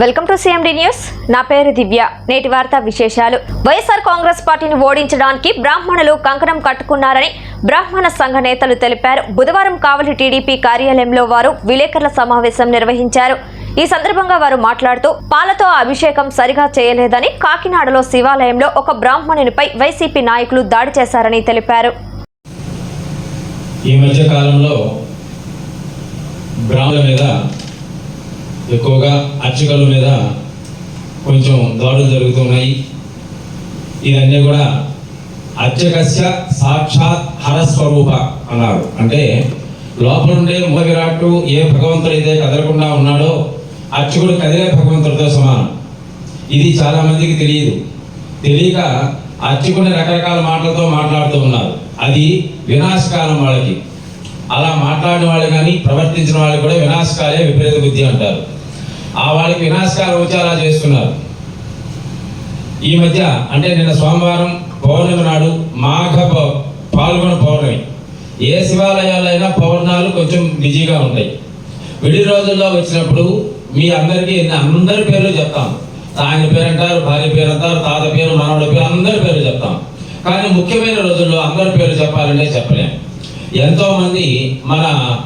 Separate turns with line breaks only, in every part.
Welcome to CMD news నా పేరు దివ్య. నేటి వార్తా విశేషాలు. వైఎస్ఆర్ కాంగ్రెస్ పార్టీని ఓడించడానికి బ్రాహ్మణులు కంకణం కట్టుకున్నారని బ్రాహ్మణ సంఘ నేతలు తెలిపారు. బుధవారం కావలి టీడీపీ కార్యాలయంలో వారు విలేకరుల సమావేశం నిర్వహించారు. ఈ సందర్భంగా వారు మాట్లాడుతూ పాలతో అభిషేకం సరిగా చేయలేదని కాకినాడలో శివాలయంలో ఒక బ్రాహ్మణునిపై వైసీపీ నాయకులు దాడి చేశారని తెలిపారు.
ఈ మధ్య కాలంలో బ్రాహ్మణుల మీద ఎక్కువగా అర్చకుల మీద కొంచెం దాడులు జరుగుతున్నాయి. ఇవన్నీ కూడా అర్చకస్య సాక్షాత్ హరస్వరూప అన్నారు. అంటే లోపల ఉండే మూల విరాట్టు ఏ భగవంతుడు అయితే కదలకుండా ఉన్నాడో అర్చకుడు కదిలే భగవంతుడితో సమానం. ఇది చాలామందికి తెలియదు. తెలియక అర్చకుని రకరకాల మాటలతో మాట్లాడుతూ ఉన్నారు. అది వినాశకాలం వాళ్ళకి. అలా మాట్లాడిన వాళ్ళు కానీ ప్రవర్తించిన వాళ్ళు కూడా వినాశకాలే విపరీత బుద్ధి అంటారు. ఆ వాళ్ళకి వినాశకాలం వచ్చి అలా చేస్తున్నారు. ఈ మధ్య అంటే నిన్న సోమవారం పౌర్ణమి నాడు మాఘ పాల్గొన పౌర్ణమి. ఏ శివాలయాలైనా పౌర్ణాలు కొంచెం బిజీగా ఉంటాయి. విడి రోజుల్లో వచ్చినప్పుడు మీ అందరికీ అందరి పేర్లు చెప్తాం. ఆయన పేరు అంటారు భార్య పేరు అంటారు తాత పేరు మనవడి పేరు అందరి పేర్లు చెప్తాం. కానీ ముఖ్యమైన రోజుల్లో అందరి పేర్లు చెప్పాలంటే చెప్పలేం. ఎంతో మంది మన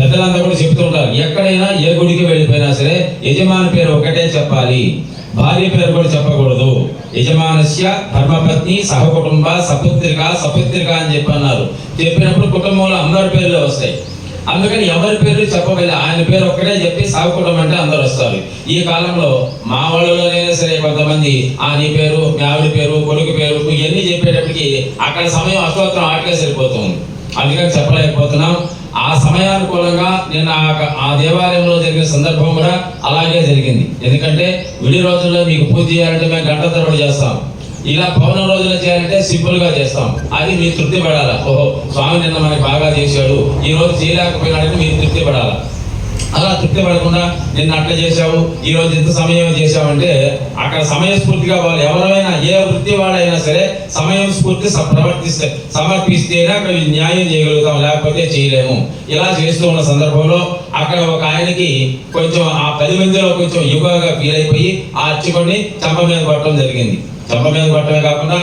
పెద్దలంతా కూడా చెప్తుంటారు ఎక్కడైనా ఏ గుడికి వెళ్ళిపోయినా సరే యజమాని పేరు ఒకటే చెప్పాలి. భార్య పేరు కూడా చెప్పకూడదు. యజమానస్య ధర్మపత్ని సహకుటుంబ సపుత్రిక సపుత్రిక అని చెప్పి అన్నారు. చెప్పినప్పుడు కుటుంబంలో అందరి పేర్లు వస్తాయి. అందుకని ఎవరి పేరు చెప్పగలి ఆయన పేరు ఒక్కటే చెప్పి సాగుకోవడం అంటే అందరు వస్తారు. ఈ కాలంలో మా వాళ్ళలోనైనా సరే కొంతమంది ఆ నీ పేరు మీ ఆవిడ పేరు కొడుకు పేరు ఇవన్నీ చెప్పేటప్పటికి అక్కడ సమయం అస్తోత్రం ఆటలే సరిపోతుంది. అందుకని చెప్పలేకపోతున్నాం. ఆ సమయానుకూలంగా నేను ఆ- ఆ దేవాలయంలో జరిగిన సందర్భం కూడా అలాగే జరిగింది. ఎందుకంటే విడి రోజుల్లో మీకు పూజ చేయాలంటే మేము గంట తరబడి చేస్తాం. ఇలా పౌర్ణ రోజులు చేయాలంటే సింపుల్గా చేస్తాం. అది మీరు తృప్తి పడాలా ఓహో స్వామి నిన్న మనకి బాగా చేశాడు. ఈ రోజు చేయలేకపోయినాడని మీరు తృప్తి పడాలా అలా తృప్తి పడకుండా నిన్న అట్లా చేశావు ఈ రోజు ఇంత సమయం చేశావంటే అక్కడ సమయస్ఫూర్తిగా వాళ్ళు ఎవరైనా ఏ వృత్తి వాళ్ళైనా సరే సమయం స్ఫూర్తి ప్రవర్తిస్తే సమర్పిస్తేనే అక్కడ న్యాయం చేయగలుగుతాం లేకపోతే చేయలేము. ఇలా చేస్తూ ఉన్న సందర్భంలో అక్కడ ఒక ఆయనకి కొంచెం ఆ పది మందిలో కొంచెం యువగా ఫీల్ అయిపోయి ఆ అర్చకుడిని చంప మీద పట్టడం జరిగింది. చంప మీద పట్టడమే కాకుండా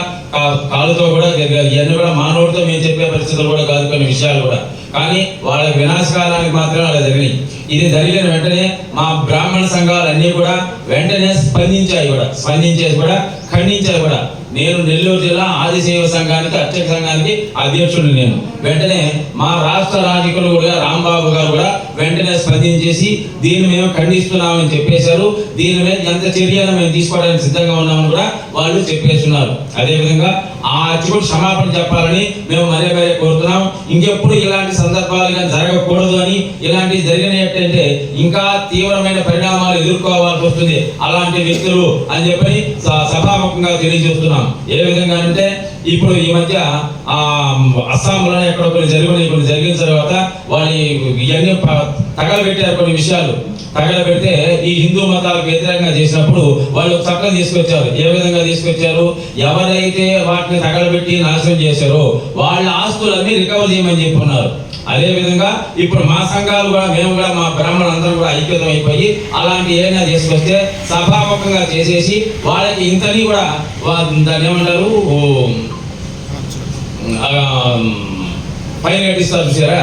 కాలుతో కూడా ఇవన్నీ కూడా మానవుడితో మేము చెప్పే పరిస్థితులు కూడా కాదు కొన్ని విషయాలు కూడా. కానీ వాళ్ళ వినాశకాలానికి మాత్రం అలా జరిగినాయి. ఇది జరిగిన వెంటనే మా బ్రాహ్మణ సంఘాలన్నీ కూడా వెంటనే స్పందించాయి కూడా. స్పందించేసి కూడా ఖండించాయి కూడా. నేను నెల్లూరు జిల్లా ఆదిశైవ సంఘానికి అర్చక సంఘానికి అధ్యక్షుడు నేను. వెంటనే మా రాష్ట్ర రాజకీయులు కూడా రాంబాబు గారు కూడా వెంటనే స్పందించేసి దీన్ని మేము ఖండిస్తున్నామని చెప్పేశారు. దీని మీద ఎంత చర్యలు మేము తీసుకోవడానికి సిద్ధంగా ఉన్నామని కూడా వాళ్ళు చెప్పేస్తున్నారు. అదేవిధంగా ఆ అర్చకుడు క్షమాపణ చెప్పాలని మేము మరే మరే కోరుతున్నాం. ఇంకెప్పుడు ఇలాంటి సందర్భాలు కానీ జరగకూడదు అని ఇలాంటివి జరిగినట్టంటే ఇంకా తీవ్రమైన పరిణామాలు ఎదుర్కోవాల్సి వస్తుంది. అలాంటి వ్యక్తులు అని చెప్పని స- సభాముఖంగా తెలియజేస్తున్నాం. ఏ విధంగా అంటే ఇప్పుడు ఈ మధ్య ఆ అస్సాంలో ఎక్కడ కొన్ని జరిగినాయి కొన్ని జరిగిన తర్వాత వాళ్ళు ఇవన్నీ తగలబెట్టారు కొన్ని విషయాలు. తగలబెడితే ఈ హిందూ మతాలకు వ్యతిరేకంగా చేసినప్పుడు వాళ్ళు చక్కగా చట్టం తీసుకొచ్చారు. ఏ విధంగా తీసుకొచ్చారు. ఎవరైతే వాటిని తగలబెట్టి నాశనం చేశారో వాళ్ళ ఆస్తులన్నీ రికవర్ చేయమని చెప్పున్నారు. అదేవిధంగా ఇప్పుడు మా సంఘాలు కూడా మేము కూడా మా బ్రాహ్మణులందరం కూడా ఐక్యతం అయిపోయి అలాంటి ఏదైనా తీసుకొస్తే సభాముఖంగా చేసేసి వాళ్ళకి ఇంతని కూడా దాన్ని ఏమంటారు? పైన ఆ, కట్టిస్తారు చూసారా?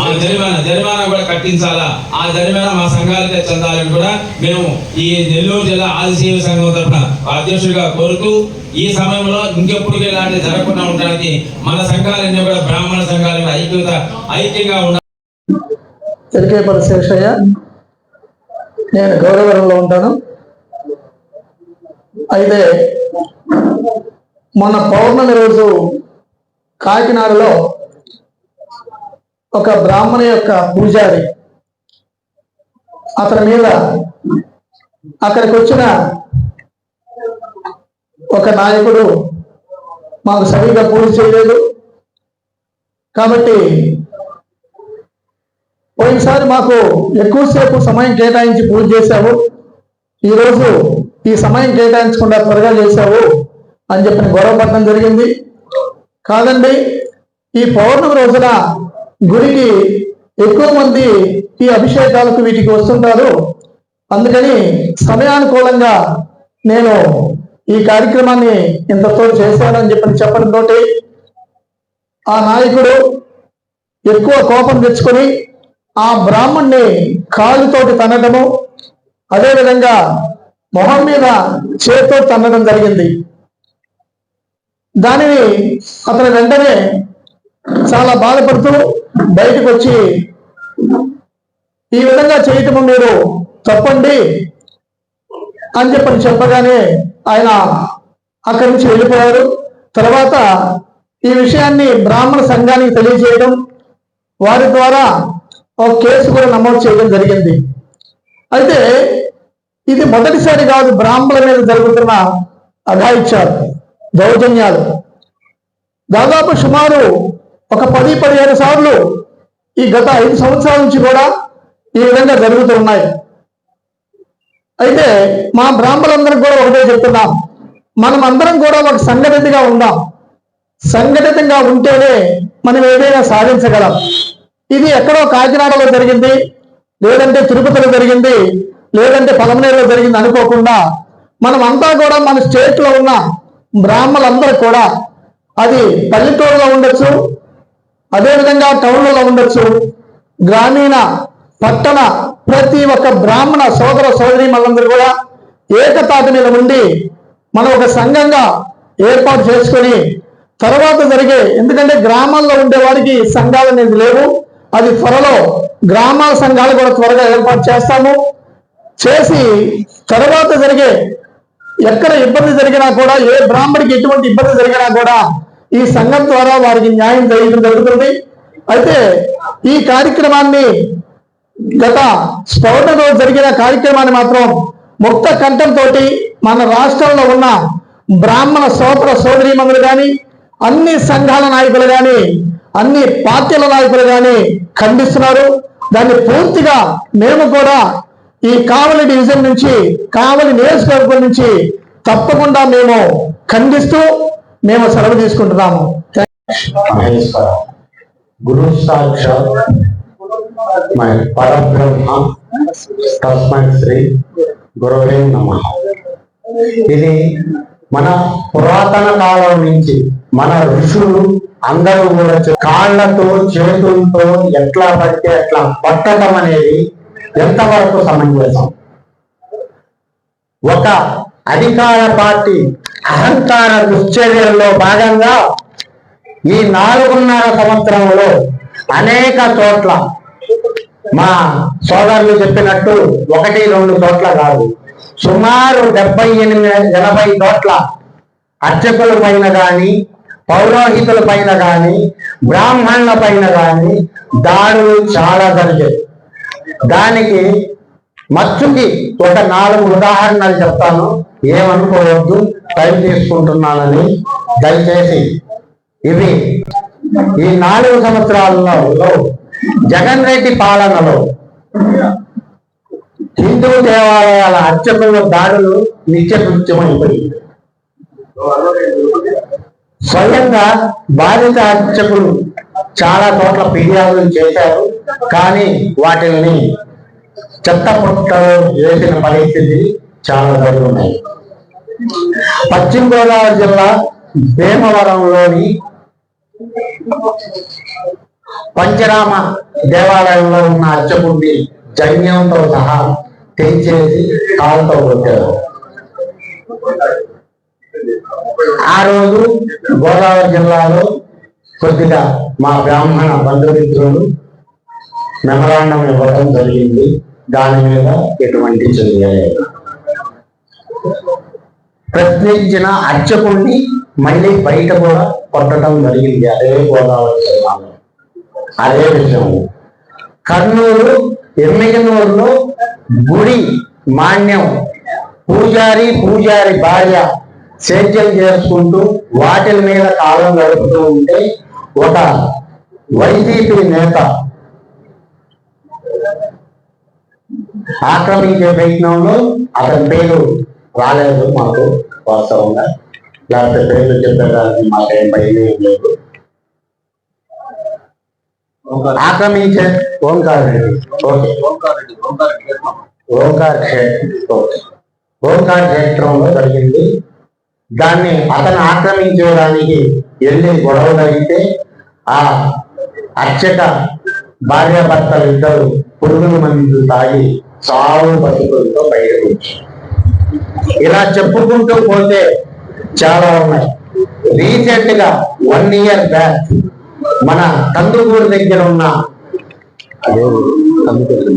ఆ జరిమానా జరిమానా కూడా కట్టించాలా? ఆ జరిమానా మా సంఘాలకే చెందాలని కూడా మేము ఈ నెల్లూరు జిల్లా ఆదిశీవ సంఘం తరఫున అధ్యక్షుడిగా కోరుతూ ఈ సమయంలో ఇంకెప్పుడు ఇలాంటి జరగకుండా ఉండడానికి మన సంఘాలన్నీ కూడా బ్రాహ్మణ సంఘాలు ఐక్యత ఐక్యంగా ఉండాలి.
ఎరికేపల్లి శేషయ్య నేను గౌరవరంలో ఉంటాను. అయితే మొన్న పౌర్ణమి రోజు కాకినాడలో ఒక బ్రాహ్మణ యొక్క పూజారి. అతని మీద అక్కడికి వచ్చిన ఒక నాయకుడు మాకు సరిగ్గా పూర్తి చేయలేదు. కాబట్టి పోయినసారి మాకు ఎక్కువసేపు సమయం కేటాయించి పూజ చేశావు. ఈరోజు ఈ సమయం కేటాయించకుండా త్వరగా చేశావు అని చెప్పిన గొడవ పడడం జరిగింది. కాదండి ఈ పౌర్ణమి రోజున గుడికి ఎక్కువ మంది ఈ అభిషేకాలకు వీటికి వస్తుంటారు. అందుకని సమయానుకూలంగా నేను ఈ కార్యక్రమాన్ని ఇంతతో చేశానని చెప్పి చెప్పడంతో ఆ నాయకుడు ఎక్కువ కోపం తెచ్చుకొని ఆ బ్రాహ్మణ్ణి కాలుతోటి తన్నడము అదేవిధంగా మొహం మీద చేతితో తన్నడం జరిగింది. దానిని అతను వెంటనే చాలా బాధపడుతూ బయటకు వచ్చి ఈ విధంగా చేయటము మీరు తప్పండి అని చెప్పని చెప్పగానే ఆయన అక్కడి నుంచి వెళ్ళిపోయారు. తర్వాత ఈ విషయాన్ని బ్రాహ్మణ సంఘానికి తెలియజేయడం వారి ద్వారా ఒక కేసు కూడా నమోదు చేయడం జరిగింది. అయితే ఇది మొదటిసారి కాదు బ్రాహ్మణుల మీద జరుగుతున్న అఘాయిత్యాలు దౌర్జన్యాలు. దాదాపు సుమారు ఒక పది పదిహేను సార్లు ఈ గత ఐదు సంవత్సరాల నుంచి కూడా ఈ విధంగా జరుగుతున్నాయి అయితే మా బ్రాహ్మణులందరం కూడా ఒకటే చెప్తున్నాం మనం అందరం కూడా ఒక సంఘటితగా ఉందాం. సంఘటితంగా ఉంటేనే మనం ఏదైనా సాధించగలం. ఇది ఎక్కడో కాకినాడలో జరిగింది లేదంటే తిరుపతిలో జరిగింది లేదంటే పలమనేరులో జరిగింది అనుకోకుండా మనం అంతా కూడా మన స్టేట్లో ఉన్న బ్రాహ్మణులందరూ కూడా అది పల్లెటూరులో ఉండొచ్చు అదేవిధంగా టౌన్లలో ఉండొచ్చు. గ్రామీణ పట్టణ ప్రతి ఒక్క బ్రాహ్మణ సోదర సోదరి మనందరూ కూడా ఏకతాటి మీద ఉండి మనం ఒక సంఘంగా ఏర్పాటు చేసుకొని తర్వాత జరిగే ఎందుకంటే గ్రామాల్లో ఉండే వారికి సంఘాలు అనేది లేవు. అది త్వరలో గ్రామాల సంఘాలు కూడా త్వరగా ఏర్పాటు చేస్తాము. చేసి తర్వాత జరిగే ఎక్కడ ఇబ్బంది జరిగినా కూడా ఏ బ్రాహ్మడికి ఎటువంటి ఇబ్బంది జరిగినా కూడా ఈ సంఘం ద్వారా వారికి న్యాయం చేయడం జరుగుతుంది. అయితే ఈ కార్యక్రమాన్ని గత స్పౌటలో జరిగిన కార్యక్రమాన్ని మాత్రం ముక్త కంఠంతో మన రాష్ట్రంలో ఉన్న బ్రాహ్మణ సోదర సోదరీమణులు కానీ అన్ని సంఘాల నాయకులు కానీ అన్ని పార్టీల నాయకులు కానీ ఖండిస్తున్నారు. దాన్ని పూర్తిగా మేము కూడా ఈ కావలి డివిజన్ నుంచి కావలి నియోజకవర్గం నుంచి తప్పకుండా మేము ఖండిస్తూ మేము సెలవు తీసుకుంటున్నాము.
గురు సాక్షాత్ మై పరబ్రహ్మ తస్మై శ్రీ గురవే నమ. ఇది మన పురాతన కాలం నుంచి మన ఋషులు అందరూ కూడా కాళ్ళతో చేతులతో ఎట్లా పడితే ఎట్లా పట్టడం అనేది ఎంతవరకు సమంజసం ఒక అధికార పార్టీ అహంకార దుశ్చర్యల్లో భాగంగా ఈ నాలుగున్నర సంవత్సరంలో అనేక చోట్ల మా సోదరులు చెప్పినట్టు ఒకటి రెండు చోట్ల కాదు. సుమారు డెబ్బై ఎనిమిది ఎనభై చోట్ల అర్చకుల పైన కానీ పౌరోహితుల పైన కానీ బ్రాహ్మణుల పైన కానీ దాడులు చాలా జరిగాయి. దానికి మచ్చుకి ఒక నాలుగు ఉదాహరణలు చెప్తాను. ఏమనుకోవద్దు టైం తీసుకుంటున్నానని దయచేసి. ఇవి ఈ నాలుగు సంవత్సరాలలో జగన్ రెడ్డి పాలనలో హిందూ దేవాలయాల అర్చకుల దాడులు నిత్యకృత్యమైపోయింది స్వయంగా బాధిత అర్చకులు చాలా చోట్ల ఫిర్యాదులు చేశారు. కానీ వాటిని చెత్త పుట్టలో వేసిన పరిస్థితి చాలా జరుగుతున్నాయి పశ్చిమ గోదావరి జిల్లా భీమవరంలోని పంచరామ దేవాలయంలో ఉన్న అర్చకుడిని జన్యంతో సహా తెంచేసి కాలుతో కొట్టారు. ఆ రోజు గోదావరి జిల్లాలో కొద్దిగా మా బ్రాహ్మణ బంధుమిత్రులు మెమరాండం ఇవ్వడం జరిగింది. దాని మీద ఎటువంటి చర్య లేదు. ప్రశ్నించిన అర్చకుణ్ణి మళ్ళీ బయట కూడా కొట్టడం జరిగింది. అదే గోదావరి జిల్లాలో. అదే విషయం. కర్నూలు ఎమ్మిగనూరులో గుడి మాన్యం. పూజారి పూజారి భార్య సేద్యం చేసుకుంటూ వాటి మీద కాలం గడుపుతూ ఉంటే ఒక వైసీపీ నేత ఆక్రమించే ప్రయత్నంలో అతని పేరు రాలేదు మాకు వాస్తవంగా. లేకపోతే పేర్లు చెప్పేదానికి మాకేం భయం లేదు. ఆక్రమించే ఓంకార్ రెడ్డి. ఓకే. ఓంకార్ ఓంకార్ క్షేత్రంలో జరిగింది. దాన్ని అతను ఆక్రమించడానికి వెళ్ళి గొడవ జరిగితే ఆ అర్చక భార్యాభర్తలు ఇద్దరు పురుగుల మందు తాగి చావు బతుకులతో బయటకు ఇలా చెప్పుకుంటూ పోతే చాలా ఉన్నాయి. రీసెంట్గా వన్ ఇయర్ బ్యాక్ మన కందుకూరు దగ్గర ఉన్న కందుకూరు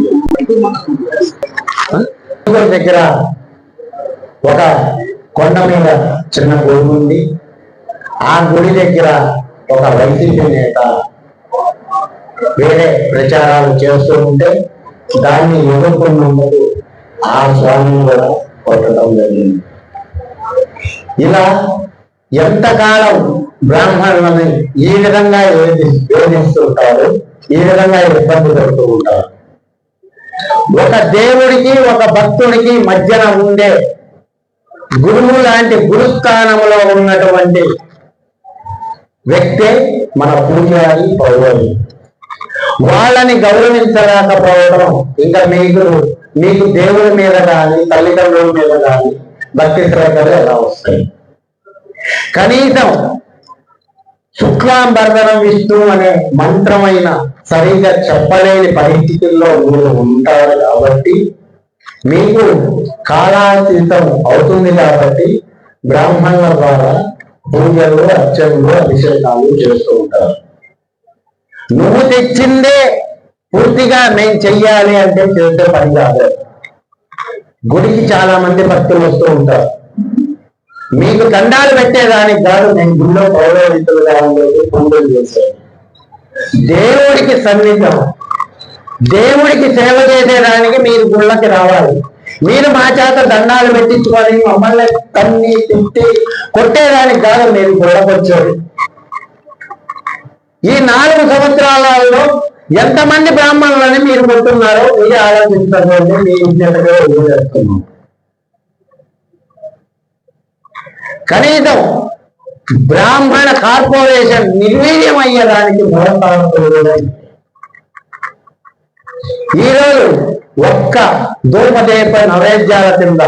దగ్గర. ఒక కొండ మీద చిన్న గుడి ఉంది ఆ గుడి దగ్గర ఒక వైసీపీ నేత వేరే ప్రచారాలు చేస్తూ ఉంటే దాన్ని ఎదుర్కొన్నందుకు ఆ స్వామిని కూడా కొట్టడం జరిగింది. ఇలా ఎంతకాలం బ్రాహ్మణులని ఈ విధంగా వేధిస్తుంటారు ఈ విధంగా ఇబ్బంది పెడుతూ ఉంటారు? ఒక దేవుడికి ఒక భక్తుడికి మధ్యన ఉండే గురువు లాంటి గురుస్థానంలో ఉన్నటువంటి వ్యక్తే మన పూజారి పౌరుడు వాళ్ళని గౌరవించలేకపోవడం ఇంకా మీకు మీకు దేవుడి మీద కానీ తల్లిదండ్రుల మీద కానీ భక్తి శ్రద్ధలు ఎలా వస్తాయి? కనీసం శుక్లాంబర్ధనం విష్ణు అనే మంత్రమైన సరిగ్గా చెప్పలేని పరిస్థితుల్లో మీరు ఉంటారు కాబట్టి మీకు కాలాతీతం అవుతుంది కాబట్టి బ్రాహ్మణుల ద్వారా పూజలు అర్చనలు అభిషేకాలు చేస్తూ ఉంటారు. నువ్వు తెచ్చిందే పూర్తిగా మేము చెయ్యాలి అంటే చేసే పని కాదు. గుడికి చాలా మంది భక్తులు వస్తూ ఉంటారు. మీకు దండాలు పెట్టేదానికి కాదు నేను గుడిలో పౌరోహితులుగా ఉండేది పూజలు చేశాను దేవుడికి సన్నిధం. దేవుడికి సేవ చేసేదానికి మీరు గుళ్ళకి రావాలి. మీరు మా చేత దండాలు పెట్టించుకొని మమ్మల్ని తన్ని తిట్టి కొట్టేదానికి కాదు మీరు గుళ్ళకొచ్చారు ఈ నాలుగు సంవత్సరాలలో ఎంతమంది బ్రాహ్మణులని మీరు కొట్టున్నారో మీరు ఆలోచించకండి మీ విజ్ఞతగా వదిలేస్తున్నాం కనీసం బ్రాహ్మణ కార్పొరేషన్ నిర్వీర్యం అయ్యేదానికి మూలకారణం ఈరోజు ఒక్క ధూపదీప నైవేద్యాల కింద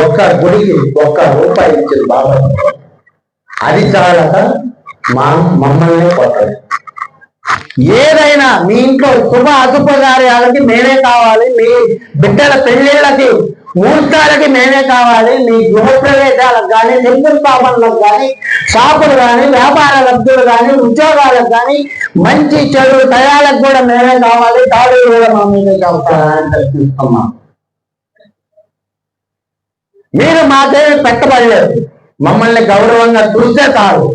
ఒక్క గుడికి ఒక్క రూపాయి ఇచ్చింది బాబా. అది చాలక మా మమ్మల్ని కొట్టదు ఏదైనా మీ ఇంట్లో శుభ అశుభకార్యాలకి మేమే కావాలి మీ బిడ్డల పెళ్ళిళ్ళకి ముహూర్తాలకి మేమే కావాలి మీ గృహప్రవేశాలకు కానీ శంకుస్థాపనలకు కానీ షాపులు కానీ వ్యాపార లబ్ధులు కానీ ఉద్యోగాలకు కానీ మంచి చెడు తయాలకు కూడా మేమే కావాలి తాడు కూడా మా మీదే చెప్తారని ప్రశ్నిస్తున్నాం మీరు మాకేమి పెట్టబడలేదు. మమ్మల్ని గౌరవంగా చూస్తే చాలు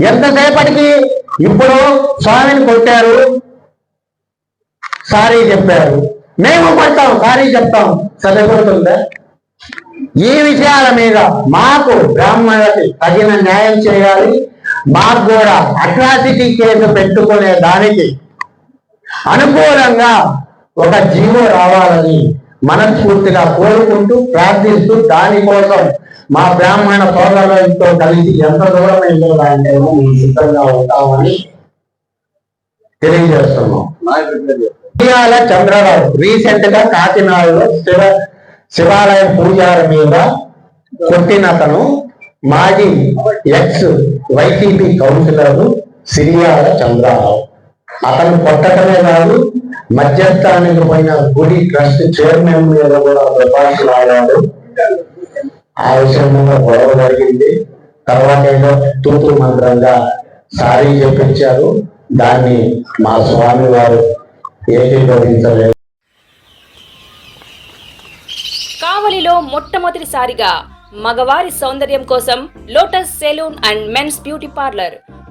ఎంతసేపటికి ఇప్పుడు స్వామిని కొట్టారు? సారీ చెప్పారు. మేము కొట్టాం సారీ చెప్తాం. సరిపోతుందా ఈ విషయాల మీద మాకు బ్రాహ్మణులకి తగిన న్యాయం చేయాలి. మాకు కూడా అట్రాసిటీ కేసు పెట్టుకునే దానికి అనుకూలంగా ఒక జీవో రావాలని మనస్ఫూర్తిగా కోరుకుంటూ ప్రార్థిస్తూ దానికోసం మా బ్రాహ్మణ సోదరులతో కలిసి ఎంత దూరం వెళ్ళాలంటే మేము సిద్ధంగా ఉంటామని తెలియజేస్తున్నాం. చంద్రరావు రీసెంట్గా కాకినాడలో శివ శివాలయం పూజారి మీద కొట్టిన అతను మాజీ ex YCP councillor Siriyala Chandrarao. అతను కొట్టడమే కాదు మధ్యస్థానికి పోయిన గుడి ట్రస్ట్ చైర్మన్ మీద కూడా ప్రకాశం ఆడాడు ఆ విషయంలో గొడవ జరిగింది. తర్వాత ఏదో తూతు మంత్రంగా సారీ చెప్పించారు. దాన్ని మా స్వామి వారు ఏకీభవించలేదు.
కావలిలో మొట్టమొదటిసారిగా మగవారి సౌందర్యం కోసం lotus salon and men's beauty parlour